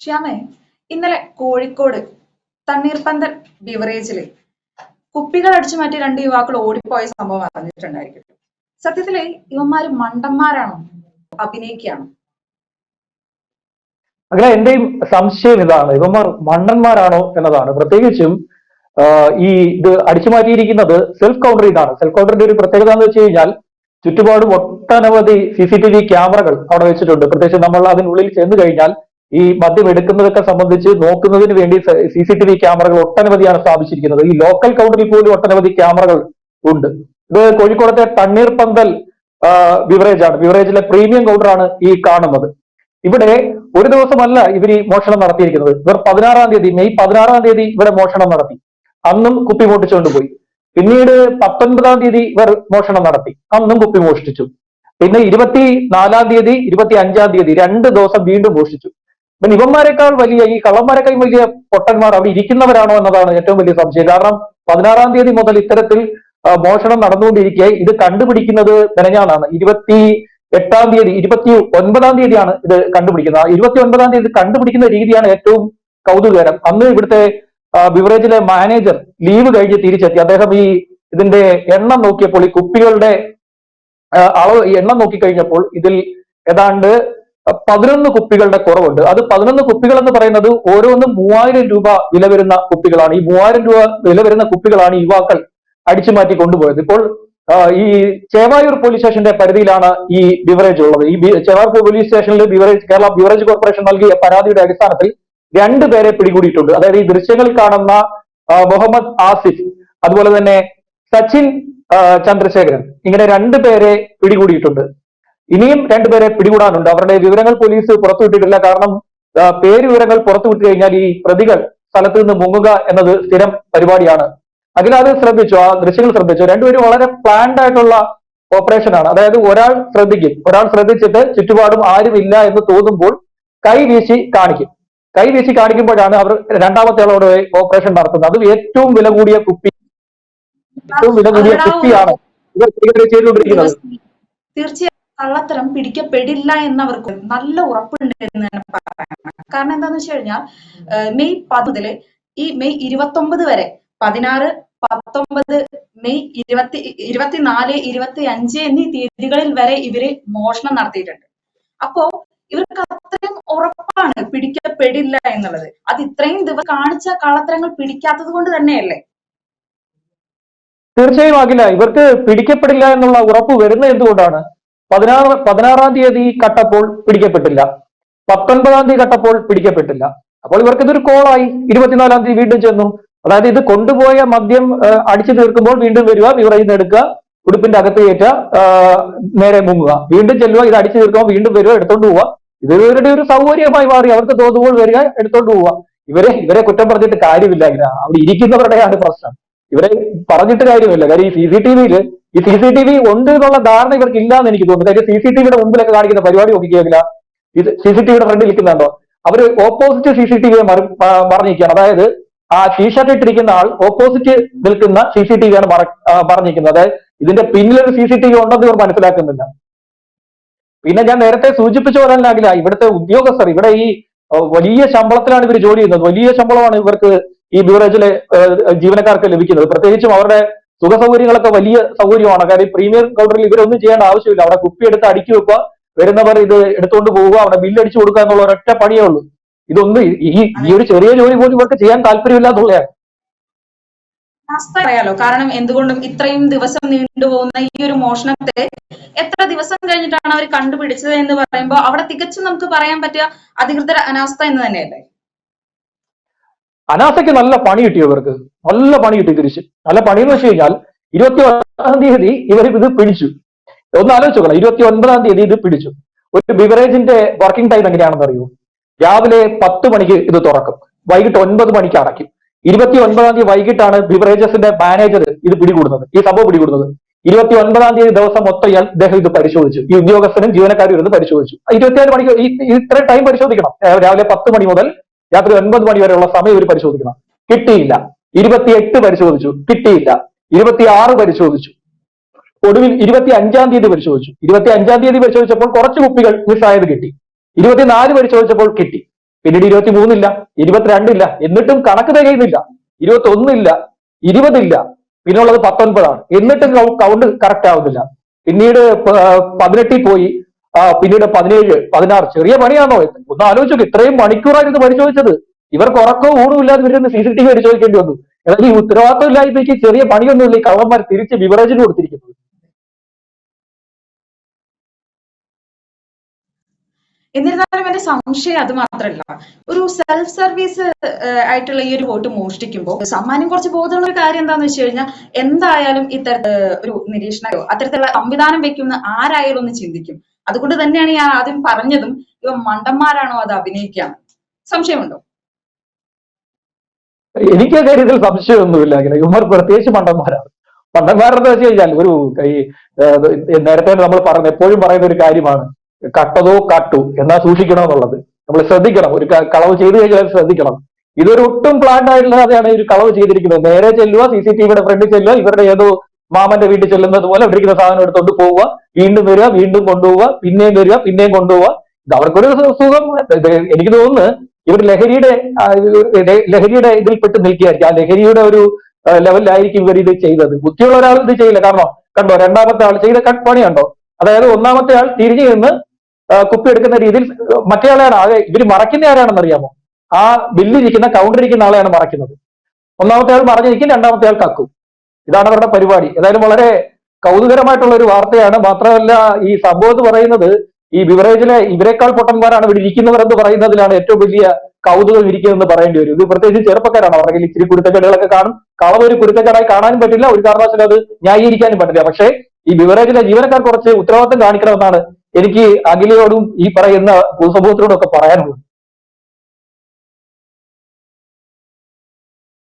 ശ്യാമേ ഇന്നലെ കോഴിക്കോട് തണ്ണീർപ്പന്തൽ ബിവറേജിൽ കുപ്പികൾ അടിച്ചു മാറ്റി രണ്ട് യുവാക്കൾ ഓടിപ്പോയ സംഭവം അറിഞ്ഞിട്ടുണ്ടായിരിക്കും. സത്യത്തിൽ ഇവന്മാര് മണ്ടന്മാരാണോ? അഭിനയിക്കുകയാണോ? അങ്ങനെ എന്റെയും സംശയം ഇതാണ്. ഇവന്മാർ മണ്ടന്മാരാണോ എന്നതാണ്. പ്രത്യേകിച്ചും ഈ ഇത് അടിച്ചു മാറ്റിയിരിക്കുന്നത് സെൽഫ് കൗണ്ടർ ഇതാണ്. സെൽഫ് കൗണ്ടറിന്റെ ഒരു പ്രത്യേകത എന്ന് വെച്ച് കഴിഞ്ഞാൽ ചുറ്റുപാടും ഒട്ടനവധി സി സി ടി വി ക്യാമറകൾ അവിടെ വെച്ചിട്ടുണ്ട്. പ്രത്യേകിച്ച് നമ്മൾ അതിനുള്ളിൽ ചെന്ന് കഴിഞ്ഞാൽ ഈ മദ്യം എടുക്കുന്നതൊക്കെ സംബന്ധിച്ച് നോക്കുന്നതിന് വേണ്ടി സി സി ടി വി ക്യാമറകൾ ഒട്ടനവധിയാണ് സ്ഥാപിച്ചിരിക്കുന്നത്. ഈ ലോക്കൽ കൗണ്ടറിൽ പോലും ഒട്ടനവധി ക്യാമറകൾ ഉണ്ട്. ഇത് കോഴിക്കോടത്തെ തണ്ണീർപ്പന്തൽ ബിവറേജ് ആണ്. ബിവറേജിലെ പ്രീമിയം കൗണ്ടറാണ് ഈ കാണുന്നത്. ഇവിടെ ഒരു ദിവസമല്ല ഇവർ ഈ മോഷണം നടത്തിയിരിക്കുന്നത്. ഇവർ പതിനാറാം തീയതി മെയ് പതിനാറാം തീയതി ഇവിടെ മോഷണം നടത്തി. അന്നും കുപ്പി മോട്ടിച്ചുകൊണ്ട് പോയി. പിന്നീട് പത്തൊൻപതാം തീയതി ഇവർ മോഷണം നടത്തി. അന്നും കുപ്പി മോഷ്ടിച്ചു പിന്നെ ഇരുപത്തി നാലാം തീയതി ഇരുപത്തി അഞ്ചാം തീയതി രണ്ട് ദിവസം വീണ്ടും മോഷ്ടിച്ചു. പിന്നെ ഇവന്മാരെക്കാൾ വലിയ ഈ കള്ളന്മാരെക്കാൾ വലിയ പൊട്ടന്മാർ അവിടെ ഇരിക്കുന്നവരാണോ എന്നതാണ് ഏറ്റവും വലിയ സംശയം. കാരണം പതിനാറാം തീയതി മുതൽ ഇത്തരത്തിൽ മോഷണം നടന്നുകൊണ്ടിരിക്കെ. ഇത് കണ്ടുപിടിക്കുന്നത് നനഞ്ഞാണ് ഇരുപത്തി എട്ടാം തീയതി ഇരുപത്തി ഒൻപതാം തീയതിയാണ് ഇത് കണ്ടുപിടിക്കുന്നത്. ഇരുപത്തി ഒൻപതാം തീയതി കണ്ടുപിടിക്കുന്ന രീതിയാണ് ഏറ്റവും കൗതുകകരം. അന്ന് ഇവിടുത്തെ ബിവറേജിലെ മാനേജർ ലീവ് കഴിഞ്ഞ് തിരിച്ചെത്തി. അദ്ദേഹം ഈ ഇതിന്റെ എണ്ണം നോക്കിയപ്പോൾ ഈ കുപ്പികളുടെ അളവ് എണ്ണം നോക്കിക്കഴിഞ്ഞപ്പോൾ ഇതിൽ ഏതാണ്ട് പതിനൊന്ന് കുപ്പികളുടെ കുറവുണ്ട്. അത് പതിനൊന്ന് കുപ്പികൾ എന്ന് പറയുന്നത് ഓരോന്നും മൂവായിരം രൂപ വില വരുന്ന കുപ്പികളാണ്. ഈ മൂവായിരം രൂപ വില വരുന്ന കുപ്പികളാണ് യുവാക്കൾ അടിച്ചു മാറ്റി കൊണ്ടുപോയത്. ഇപ്പോൾ ഈ ചേവായൂർ പോലീസ് സ്റ്റേഷന്റെ പരിധിയിലാണ് ഈ ബിവറേജ് ഉള്ളത്. ഈ ചേവായൂർ പോലീസ് സ്റ്റേഷനിൽ ബിവറേജ് കേരള ബിവറേജ് കോർപ്പറേഷൻ നൽകിയ പരാതിയുടെ അടിസ്ഥാനത്തിൽ രണ്ടു പേരെ പിടികൂടിയിട്ടുണ്ട്. അതായത് ഈ ദൃശ്യങ്ങൾ കാണുന്ന മുഹമ്മദ് ആസിഫ് അതുപോലെ തന്നെ സച്ചിൻ ചന്ദ്രശേഖരൻ ഇങ്ങനെ രണ്ടു പേരെ പിടികൂടിയിട്ടുണ്ട്. ഇനിയും രണ്ടുപേരെ പിടികൂടാനുണ്ട്. അവരുടെ വിവരങ്ങൾ പോലീസ് പുറത്തുവിട്ടിട്ടില്ല. കാരണം പേര് വിവരങ്ങൾ പുറത്തുവിട്ട് കഴിഞ്ഞാൽ ഈ പ്രതികൾ സ്ഥലത്ത് നിന്ന് മുങ്ങുക എന്നത് സ്ഥിരം പരിപാടിയാണ്. അഖില അത് ശ്രദ്ധിച്ചു ആ ദൃശ്യങ്ങൾ ശ്രദ്ധിച്ചു. രണ്ടുപേരും വളരെ പ്ലാൻഡ് ആയിട്ടുള്ള ഓപ്പറേഷനാണ് അതായത് ഒരാൾ ശ്രദ്ധിക്കും. ഒരാൾ ശ്രദ്ധിച്ചിട്ട് ചുറ്റുപാടും ആരുമില്ല എന്ന് തോന്നുമ്പോൾ കൈ വീശി കാണിക്കും. കൈ വീശി കാണിക്കുമ്പോഴാണ് അവർ രണ്ടാമത്തെ ആളോട് ഓപ്പറേഷൻ നടത്തുന്നത്. അത് ഏറ്റവും വില കൂടിയ കുപ്പി. ഏറ്റവും വില കൂടിയ കുപ്പിയാണ് ഇവർ ചെയ്തുകൊണ്ടിരിക്കുന്നത്. തീർച്ചയായും. കള്ളത്തരം പിടിക്കപ്പെടില്ല എന്നവർക്ക് നല്ല ഉറപ്പുണ്ട് എന്ന് തന്നെ പറയാം കാരണം എന്താന്ന് വെച്ച് കഴിഞ്ഞാൽ മെയ് പതിൽ ഈ മെയ് ഇരുപത്തൊമ്പത് വരെ പതിനാറ് പത്തൊമ്പത് മെയ് ഇരുപത്തി ഇരുപത്തിനാല് ഇരുപത്തി അഞ്ച് എന്നീ തീയതികളിൽ വരെ ഇവർ മോഷണം നടത്തിയിട്ടുണ്ട്. അപ്പോ ഇവർക്ക് അത്രയും ഉറപ്പാണ് പിടിക്കപ്പെടില്ല എന്നുള്ളത്. അത് ഇത്രയും ദിവസം കാണിച്ച കള്ളത്തരങ്ങൾ പിടിക്കാത്തത് കൊണ്ട് തന്നെയല്ലേ? തീർച്ചയായും ആകില്ല. ഇവർക്ക് പിടിക്കപ്പെടില്ല എന്നുള്ള ഉറപ്പ് വരുന്നത് എന്തുകൊണ്ടാണ്? പതിനാറ് പതിനാറാം തീയതി കട്ടപ്പോൾ പിടിക്കപ്പെട്ടില്ല. പത്തൊൻപതാം തീയതി കട്ടപ്പോൾ പിടിക്കപ്പെട്ടില്ല. അപ്പോൾ ഇവർക്ക് ഇതൊരു കോളായി ഇരുപത്തിനാലാം തീയതി വീണ്ടും ചെന്നു. അതായത് ഇത് കൊണ്ടുപോയ മദ്യം അടിച്ചു തീർക്കുമ്പോൾ വീണ്ടും വരിക ബിവറേജിൽ നിന്ന് എടുക്കുക ഉടുപ്പിന്റെ അകത്ത് കയറ്റുക നേരെ മുങ്ങുക. വീണ്ടും ചെല്ലുക ഇത് അടിച്ചു തീർക്കുമ്പോൾ വീണ്ടും വരിക എടുത്തോണ്ട് പോവുക. ഇത് ഇവരുടെ ഒരു സൗകര്യമായി മാറി. അവർക്ക് തോന്നുമ്പോൾ വരിക എടുത്തോണ്ട് പോവുക. ഇവരെ ഇവരെ കുറ്റം പറഞ്ഞിട്ട് കാര്യമില്ല. അവിടെ ഇരിക്കുന്നവരുടെയാണ് പ്രശ്നം. ഇവരെ പറഞ്ഞിട്ട് കാര്യമില്ല. കാര്യം ഈ സി സി ടി ഈ സി സി ടി വി ഉണ്ട് എന്നുള്ള ധാരണ ഇവർക്ക് ഇല്ല എന്ന് എനിക്ക് തോന്നുന്നു. കാര്യം സി സി ടി വിയുടെ മുമ്പിലൊക്കെ കാണിക്കുന്ന പരിപാടി നോക്കിക്കില്ല ഇത് സി സി ടി വിയുടെ ഫ്രണ്ടിൽ നിൽക്കുന്നുണ്ടോ? അവർ ഓപ്പോസിറ്റ് സി സി ടി വിയെ മറിഞ്ഞിരിക്കുകയാണ് അതായത് ആ ടീഷർട്ട് ഇട്ടിരിക്കുന്ന ആൾ ഓപ്പോസിറ്റ് നിൽക്കുന്ന സി സി ടി പറഞ്ഞിരിക്കുന്നത്. അതായത് ഇതിന്റെ പിന്നിലൊരു സി സി ടി വി ഉണ്ടെന്ന് ഇവർ മനസ്സിലാക്കുന്നില്ല. പിന്നെ ഞാൻ നേരത്തെ സൂചിപ്പിച്ചു പറയാനാകില്ല ഇവിടുത്തെ ഉദ്യോഗസ്ഥർ ഇവിടെ ഈ വലിയ ശമ്പളത്തിലാണ് ഇവർ ജോലി ചെയ്യുന്നത്. വലിയ ശമ്പളമാണ് ഇവർക്ക് ഈ ബിവറേജിലെ ജീവനക്കാർക്ക് ലഭിക്കുന്നത്. പ്രത്യേകിച്ചും അവരുടെ സുഖ സൗകര്യങ്ങളൊക്കെ വലിയ സൗകര്യമാണ്. കാര്യം പ്രീമിയം കൗണ്ടറിൽ ഇവരൊന്നും ചെയ്യേണ്ട ആവശ്യമില്ല. അവിടെ കുപ്പി എടുത്ത് അടുക്കി വെക്കുക. വരുന്നവർ ഇത് എടുത്തുകൊണ്ട് പോവുക. അവിടെ ബില്ല് അടിച്ചു കൊടുക്കുക എന്നുള്ള ഒരൊറ്റ പണിയേ ഉള്ളൂ. ഇതൊന്നും ഈ ഈ ഒരു ചെറിയ ജോലി പോലും ഇവർക്ക് ചെയ്യാൻ താല്പര്യമില്ല എന്നുള്ളതാണ് അവസ്ഥ അറിയാലോ കാരണം എന്തുകൊണ്ടും ഇത്രയും ദിവസം നീണ്ടുപോകുന്ന ഈ ഒരു മോഷണത്തെ എത്ര ദിവസം കഴിഞ്ഞിട്ടാണ് അവർ കണ്ടുപിടിച്ചത് എന്ന് പറയുമ്പോൾ അവിടെ തികച്ചും നമുക്ക് പറയാൻ പറ്റിയ അധികൃതർ അനാസ്ഥ എന്ന് തന്നെയല്ലേ? അനാസയ്ക്ക് നല്ല പണി കിട്ടി ഇവർക്ക്. നല്ല പണി കിട്ടി തിരിച്ച്. നല്ല പണി എന്ന് വെച്ച് കഴിഞ്ഞാൽ ഇരുപത്തി ഒൻപതാം തീയതി ഇവർ ഇത് പിടിച്ചു. ഒന്ന് ആലോചിച്ചോക്കണം ഇരുപത്തി ഒൻപതാം തീയതി ഇത് പിടിച്ചു. ഒരു ബിവറേജിന്റെ വർക്കിംഗ് ടൈം എങ്ങനെയാണെന്ന് അറിയൂ രാവിലെ പത്ത് മണിക്ക് ഇത് തുറക്കും. വൈകിട്ട് ഒൻപത് മണിക്ക് അടയ്ക്കും. ഇരുപത്തി ഒൻപതാം തീയതി വൈകിട്ടാണ് ബിവറേജസിന്റെ മാനേജർ ഇത് പിടികൂടുന്നത്. ഈ സംഭവം പിടികൂടുന്നത്. ഇരുപത്തി ഒൻപതാം തീയതി ദിവസം മൊത്തം ഇയാൾ ഇദ്ദേഹം ഇത് പരിശോധിച്ചു. ഈ ഉദ്യോഗസ്ഥനും ജീവനക്കാരും ഇരുന്ന് പരിശോധിച്ചു. ഇരുപത്തിയാറ് മണിക്ക് ഈ ഈ ഇത്രയും ടൈം പരിശോധിക്കണം. രാവിലെ പത്ത് മണി മുതൽ രാത്രി ഒൻപത് മണി വരെയുള്ള സമയം ഇവർ പരിശോധിക്കണം. കിട്ടിയില്ല. ഇരുപത്തിയെട്ട് പരിശോധിച്ചു. കിട്ടിയില്ല. ഇരുപത്തിയാറ് പരിശോധിച്ചു. ഒടുവിൽ ഇരുപത്തി അഞ്ചാം തീയതി പരിശോധിച്ചു. ഇരുപത്തി അഞ്ചാം തീയതി പരിശോധിച്ചപ്പോൾ കുറച്ച് കുപ്പികൾ മിസ്സായത് കിട്ടി. ഇരുപത്തിനാല് പരിശോധിച്ചപ്പോൾ കിട്ടി. പിന്നീട് ഇരുപത്തി മൂന്നില്ല ഇരുപത്തിരണ്ടില്ല എന്നിട്ടും കണക്ക് തികയുന്നില്ല. ഇരുപത്തി ഒന്നില്ല ഇരുപതില്ല പിന്നുള്ളത് പത്തൊൻപതാണ്. എന്നിട്ടും കൗണ്ട് കറക്റ്റ് ആവുന്നില്ല. പിന്നീട് പതിനെട്ടിൽ പോയി. പിന്നീട് പതിനേഴ് പതിനാറ് ചെറിയ പണിയാണോ? ഒന്ന് ആലോചിച്ചു ഇത്രയും മണിക്കൂറായിരുന്നു പരിശോധിച്ചത്. ഇവർക്ക് ഉറക്കവും ഊണും ഇല്ലാതെ ഇവരൊന്ന് സി സി ടി വി പരിശോധിക്കേണ്ടി വന്നു. എന്നാൽ ഈ ഉത്തരവാദിത്വം ഇല്ലായ്മയ്ക്ക് ചെറിയ പണിയൊന്നുമില്ല ഈ കള്ളന്മാർ തിരിച്ച് ബിവറേജിന് കൊടുത്തിരിക്കുന്നത്. എന്നിരുന്നാലും എന്റെ സംശയം അത് മാത്രമല്ല ഒരു സെൽഫ് സർവീസ് ആയിട്ടുള്ള ഈ ഒരു വോട്ട് മോഷ്ടിക്കുമ്പോൾ സമ്മാനം കുറച്ച് ബോധമുള്ള ഒരു കാര്യം എന്താന്ന് വെച്ച് കഴിഞ്ഞാൽ എന്തായാലും ഇത്തരത്തിൽ ഒരു നിരീക്ഷണയോ അത്തരത്തിലുള്ള സംവിധാനം വെക്കുന്ന ആരായാലും ഒന്ന് ചിന്തിക്കും. അതുകൊണ്ട് തന്നെയാണ് ഞാൻ ആദ്യം പറഞ്ഞതും ഇവ മണ്ടന്മാരാണോ അത് അഭിനയിക്കാൻ? സംശയമുണ്ടോ? എനിക്ക് കാര്യത്തിൽ സംശയമൊന്നുമില്ല. ഇവർ പ്രത്യേകിച്ച് മണ്ടന്മാരാണ്. മണ്ടന്മാരെന്ന് വെച്ച് കഴിഞ്ഞാൽ ഒരു ഈ നേരത്തെ നമ്മൾ പറഞ്ഞ എപ്പോഴും പറയുന്ന ഒരു കാര്യമാണ്. കട്ടതോ കാട്ടു എന്നാ സൂക്ഷിക്കണം എന്നുള്ളത് നമ്മൾ ശ്രദ്ധിക്കണം. ഒരു കളവ് ചെയ്തു കഴിഞ്ഞാൽ ശ്രദ്ധിക്കണം. ഇതൊരു ഒട്ടും പ്ലാൻഡ് കഥയാണ് ഈ ഒരു കളവ് ചെയ്തിരിക്കുന്നത്. നേരെ ചെല്ലുക സി സി ടി വിയുടെ ഫ്രണ്ടിൽ ചെല്ലുക ഇവരുടെ ഏതോ മാമന്റെ വീട്ടിൽ ചെല്ലുന്നത് പോലെ ഇവിടെ ഇരിക്കുന്ന സാധനം എടുത്തോണ്ട് പോവുക. വീണ്ടും വരിക വീണ്ടും കൊണ്ടുപോവുക പിന്നെയും വരിക പിന്നെയും കൊണ്ടുപോവുക. അവർക്കൊരു സുഖം. എനിക്ക് തോന്നുന്നു ഇവർ ലഹരിയുടെ ലഹരിയുടെ ഇതിൽ പെട്ട് നിൽക്കുകയായിരിക്കും. ആ ലഹരിയുടെ ഒരു ലെവലിലായിരിക്കും ഇവർ ഇത് ചെയ്തത്. ബുദ്ധിയുള്ള ഒരാൾ ഇത് ചെയ്യില്ല. കാരണം കണ്ടോ രണ്ടാമത്തെ ആൾ ചെയ്ത കട്ട് പണി കണ്ടോ? അതായത് ഒന്നാമത്തെ ആൾ തിരിഞ്ഞു നിന്ന് കുപ്പി എടുക്കുന്ന രീതിയിൽ മറ്റേ ആളെയാണ് ആകെ ഇവർ മറയ്ക്കുന്ന ആരാണെന്ന് അറിയാമോ ആ ബില്ലിരിക്കുന്ന കൗണ്ടർ ഇരിക്കുന്ന ആളെയാണ് മറയ്ക്കുന്നത്. ഒന്നാമത്തെ ആൾ മറഞ്ഞിരിക്കും രണ്ടാമത്തെ ആൾ കക്കും. ഇതാണ് അവരുടെ പരിപാടി. ഏതായാലും വളരെ കൗതുകരമായിട്ടുള്ള ഒരു വാർത്തയാണ്. മാത്രമല്ല ഈ സംഭവം എന്ന് പറയുന്നത് ഈ ബിവറേജിലെ ഇവരെക്കാൾ പൊട്ടന്മാരാണ് ഇവിടെ ഇരിക്കുന്നവർ എന്ന് പറയുന്നതിലാണ് ഏറ്റവും വലിയ കൗതുകം ഇരിക്കുന്നതെന്ന് പറയേണ്ടി വരും. ഇത് പ്രത്യേകിച്ച് ചെറുപ്പക്കാരാണ്. അവരുടെ ഇച്ചിരി കുരുത്തക്കേടുകളൊക്കെ കാണും. കളവ് ഒരു കുരുത്തക്കേടായി കാണാനും പറ്റില്ല. ഒരു കാരണവശാലും അത് ന്യായീകരിക്കാനും പറ്റില്ല. പക്ഷേ ഈ ബിവറേജിലെ ജീവനക്കാർ കുറച്ച് ഉത്തരവാദിത്തം കാണിക്കണമെന്നാണ് എനിക്ക് അഖിലയോടും ഈ പറയുന്ന പൊതുസമൂഹത്തിനോടും ഒക്കെ പറയാനുള്ളത്.